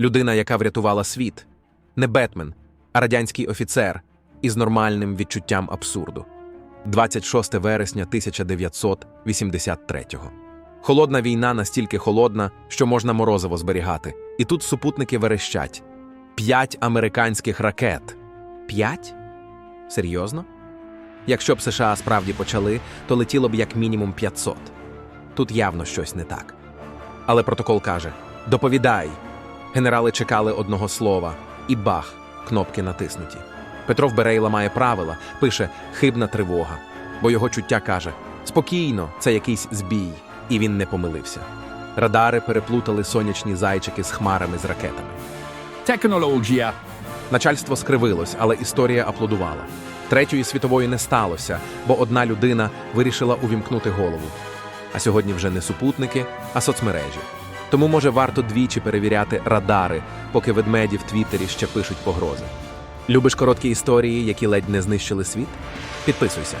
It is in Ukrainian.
Людина, яка врятувала світ. Не Бетмен, а радянський офіцер із нормальним відчуттям абсурду. 26 вересня 1983-го. Холодна війна настільки холодна, що можна морозиво зберігати. І тут супутники верещать. П'ять американських ракет. П'ять? Серйозно? Якщо б США справді почали, то летіло б як мінімум 500. Тут явно щось не так. Але протокол каже: доповідай. Генерали чекали одного слова, і бах, кнопки натиснуті. Петров бере і ламає правила, пише хибна тривога, бо його чуття каже: спокійно, це якийсь збій, і він не помилився. Радари переплутали сонячні зайчики з хмарами з ракетами. Технологія. Начальство скривилось, але історія аплодувала. Третьої світової не сталося, бо одна людина вирішила увімкнути голову. А сьогодні вже не супутники, а соцмережі. Тому, може, варто двічі перевіряти радари, поки ведмеді в Твіттері ще пишуть погрози. Любиш короткі історії, які ледь не знищили світ? Підписуйся.